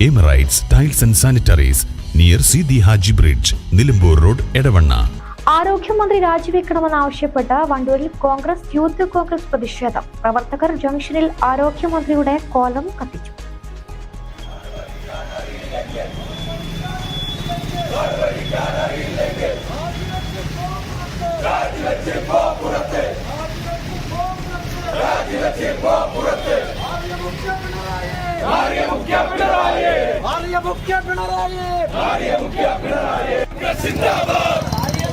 Emirates tiles and sanitaries near Sidi Haji bridge Nilambur road Edavanna ആരോഗ്യമന്ത്രി രാജിവെക്കണമെന്നാവശ്യപ്പെട്ട് വണ്ടൂരിൽ Congress youth Congress പ്രതിഷേധം. പ്രവർത്തകർ ജംഗ്ഷനിൽ ആരോഗ്യമന്ത്രിയുടെ കോലം കത്തിച്ചു. ಆರ್ಯ ಮುಖ್ಯ ಪಿಣರಾಯಿ ಆರ್ಯ ಮುಖ್ಯ ಪಿಣರಾಯಿ ಸಿಂದಾಬಾದ್ ಆರ್ಯ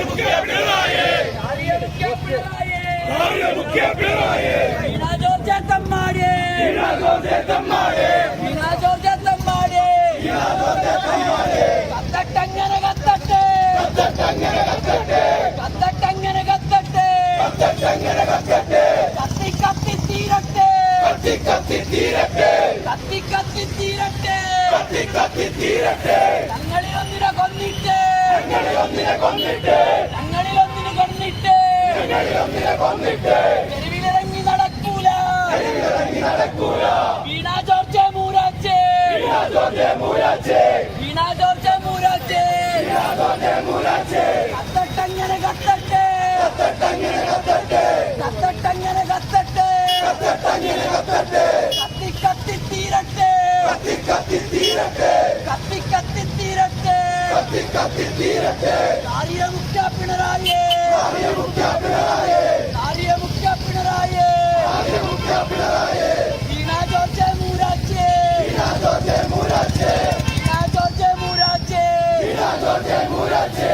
ಮುಖ್ಯ ಪಿಣರಾಯಿ ಆರ್ಯ ಮುಖ್ಯ ಪಿಣರಾಯಿ ಆರ್ಯ ಮುಖ್ಯ ಪಿಣರಾಯಿ ವಿನಾಜೋತೆ ತಮ್ಮಾಡಿ ವಿನಾಜೋತೆ ತಮ್ಮಾಡಿ ವಿನಾಜೋತೆ ತಮ್ಮಾಡಿ ವಿನಾಜೋತೆ ತಮ್ಮಾಡಿ ಕತ್ತಟ್ಟಂಗನ ಕತ್ತಟ್ಟೆ ಕತ್ತಟ್ಟಂಗನ ಕತ್ತಟ್ಟೆ ಕತ್ತಟ್ಟಂಗನ ಕತ್ತಟ್ಟೆ ಕತ್ತಟ್ಟಂಗನ ಕತ್ತಟ್ಟೆ ಕತ್ತಿ ಕತ್ತಿ ತೀರಟ್ಟೆ ಕತ್ತಿ ಕತ್ತಿ ತೀರಟ್ಟೆ കത്തി കത്തി തീരട്ടെ. കത്തി കത്തി തീരട്ടെ ഞങ്ങളിൽ ഒന്നിനെ കൊന്നിട്ട്. ഞങ്ങളിൽ ഒന്നിനെ കൊന്നിട്ട്. തെരുവിലിറങ്ങി നടക്കൂല. വീണ ജോർജ് മൂരാച്ചേ. വീണ ജോർജ് മൂരാച്ചേ. കത്തട്ടങ്ങനെ കത്തട്ടെ. കത്തട്ടങ്ങനെ കത്തട്ടെ കത്തി കത്തി തീരട്ടെ കത്തി കത്തി തീരട്ടെ ആര്യ മുഖ്യ പിണറായി ആര്യ മുഖ്യ പിണറായി വീണ ജോർജ് മൂരാച്ചേ വീണ ജോർജ് മൂരാച്ചേ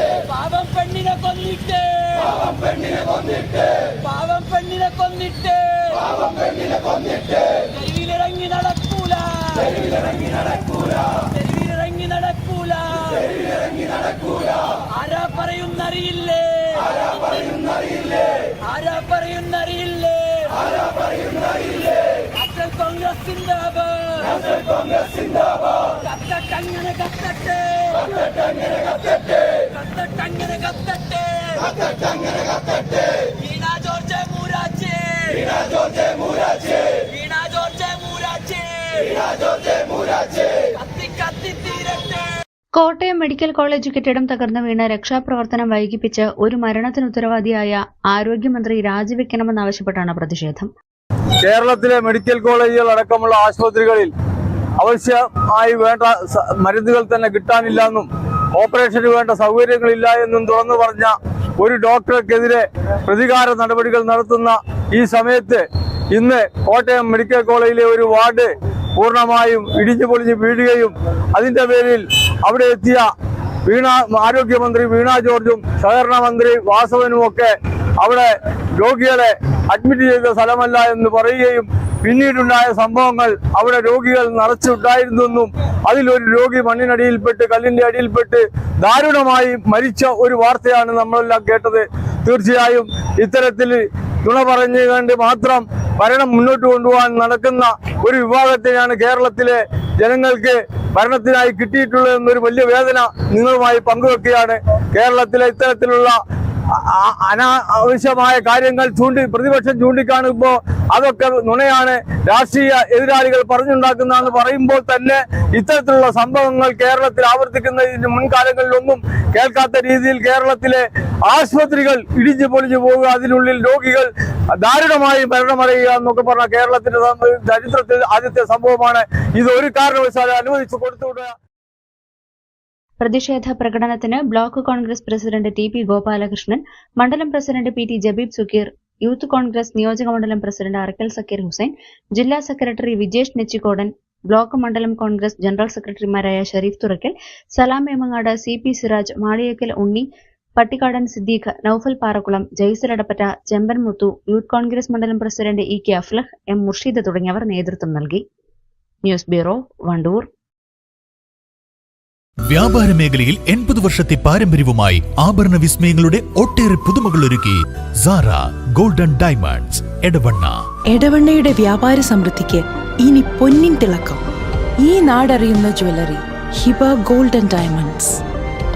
പാവം പെണ്ണിനെ കൊന്നിട്ട്. പാവം പെണ്ണിനെ കൊന്നിട്ട്. തെരുവിലിറങ്ങി നടക്കൂല. തെരുവിലിറങ്ങി നടക്കൂല. പറയുന്നറിയില്ലേ ആരാ പറയുന്നറിയില്ലേ നാഷണൽ കോൺഗ്രസ് സിന്ദാബാദ്. കത്തട്ടങ്ങനെ കത്തട്ടെ. കത്തട്ടങ്ങനെ കത്തട്ടെ. വീണ ജോർജ് മൂരാച്ചേ. വീണ ജോർജ് മൂരാച്ചേ. കത്തി കത്തി തീരട്ടെ. കോട്ടയം മെഡിക്കൽ കോളേജ് കെട്ടിടം തകർന്നു വീണ രക്ഷാപ്രവർത്തനം വൈകിപ്പിച്ച് ഒരു മരണത്തിന് ഉത്തരവാദിയായ ആരോഗ്യമന്ത്രി രാജിവെക്കണമെന്നാവശ്യപ്പെട്ടാണ് പ്രതിഷേധം. കേരളത്തിലെ മെഡിക്കൽ കോളേജുകൾ അടക്കമുള്ള ആശുപത്രികളിൽ ആവശ്യമായി വേണ്ട മരുന്നുകൾ തന്നെ കിട്ടാനില്ല എന്നും ഓപ്പറേഷന് വേണ്ട സൗകര്യങ്ങളില്ല എന്നും തുറന്നു പറഞ്ഞ ഒരു ഡോക്ടർക്കെതിരെ പ്രതികാര നടപടികൾ നടത്തുന്ന ഈ സമയത്ത് ഇന്ന് കോട്ടയം മെഡിക്കൽ കോളേജിലെ ഒരു വാർഡ് പൂർണമായും ഇടിഞ്ഞു പൊളിഞ്ഞ് വീഴുകയും അതിന്റെ പേരിൽ അവിടെ എത്തിയ വീണ ആരോഗ്യമന്ത്രി വീണ ജോർജും സഹകരണ മന്ത്രി വാസവനും ഒക്കെ അവിടെ രോഗികളെ അഡ്മിറ്റ് ചെയ്ത സ്ഥലമല്ല എന്ന് പറയുകയും പിന്നീടുണ്ടായ സംഭവങ്ങൾ അവിടെ രോഗികൾ നിറച്ചുണ്ടായിരുന്നെന്നും അതിലൊരു രോഗി മണ്ണിനടിയിൽപ്പെട്ട് കല്ലിന്റെ അടിയിൽപ്പെട്ട് ദാരുണമായി മരിച്ച ഒരു വാർത്തയാണ് നമ്മളെല്ലാം കേട്ടത്. തീർച്ചയായും ഇത്തരത്തിൽ തുണ പറഞ്ഞു കണ്ട് മാത്രം ഭരണം മുന്നോട്ട് കൊണ്ടുപോകാൻ നടക്കുന്ന ഒരു വിഭാഗത്തെയാണ് കേരളത്തിലെ ജനങ്ങൾക്ക് ഭരണത്തിനായി കിട്ടിയിട്ടുള്ളത് എന്നൊരു വലിയ വേദന നിങ്ങളുമായി പങ്കുവെക്കുകയാണ്. കേരളത്തിലെ ഇത്തരത്തിലുള്ള അനാവശ്യമായ കാര്യങ്ങൾ ചൂണ്ടി പ്രതിപക്ഷം ചൂണ്ടിക്കാണുമ്പോൾ അതൊക്കെ നുണയാണ്. രാഷ്ട്രീയ എതിരാളികൾ പറഞ്ഞുണ്ടാക്കുന്നതെന്ന് പറയുമ്പോൾ തന്നെ ഇത്തരത്തിലുള്ള സംഭവങ്ങൾ കേരളത്തിൽ ആവർത്തിക്കുന്നതിന് മുൻകാലങ്ങളിലൊന്നും കേൾക്കാത്ത രീതിയിൽ കേരളത്തിലെ ആശുപത്രികൾ ഇടിഞ്ഞു പൊളിഞ്ഞു പോവുക അതിനുള്ളിൽ രോഗികൾ ദാരുണമായി മരണമടയുക എന്നൊക്കെ പറഞ്ഞ കേരളത്തിന്റെ ചരിത്രത്തിൽ ആദ്യത്തെ സംഭവമാണ്. ഇത് ഒരു കാരണവശാലും അനുവദിച്ചു കൊടുത്തുവിടുക. പ്രതിഷേധ പ്രകടനത്തിന് block Congress president T P Gopalakrishnan മണ്ഡലം president P T Jabeeb Suckeer youth Congress നിയോജക മണ്ഡലം പ്രസിഡന്റ് അറക്കൽ സക്കീർ ഹുസൈൻ ജില്ലാ സെക്രട്ടറി വിജേഷ് നെച്ചിക്കോടൻ ബ്ലോക്ക് മണ്ഡലം കോൺഗ്രസ് ജനറൽ സെക്രട്ടറിമാരായ Shareef Thurakkal Salam Memangad C P Siraj Maliyekkal Unni Pattikkadan Siddique Noufal Parakkulam Jaisal Adappatta Chemban Muthu youth Congress മണ്ഡലം president E K Aflah M Murshid തുടങ്ങിയവർ നേതൃത്വം നൽകി. News bureau Wandoor. വ്യാപാര മേഖലയിൽ എൺപത് വർഷത്തെ പാരമ്പര്യവുമായി ആഭരണ വിസ്മയങ്ങളുടെ ഒട്ടേറെ പുതുമകൾ ഒരുക്കി സാറ ഗോൾഡൻ ഡയമണ്ട്സ് എടവണ്ണ. എടവണ്ണയുടെ വ്യാപാര സമൃദ്ധിക്ക് ഇനി പൊന്നിൻ തിളക്കം. ഈ നാടറിയുന്ന jewellery Hiba golden diamonds.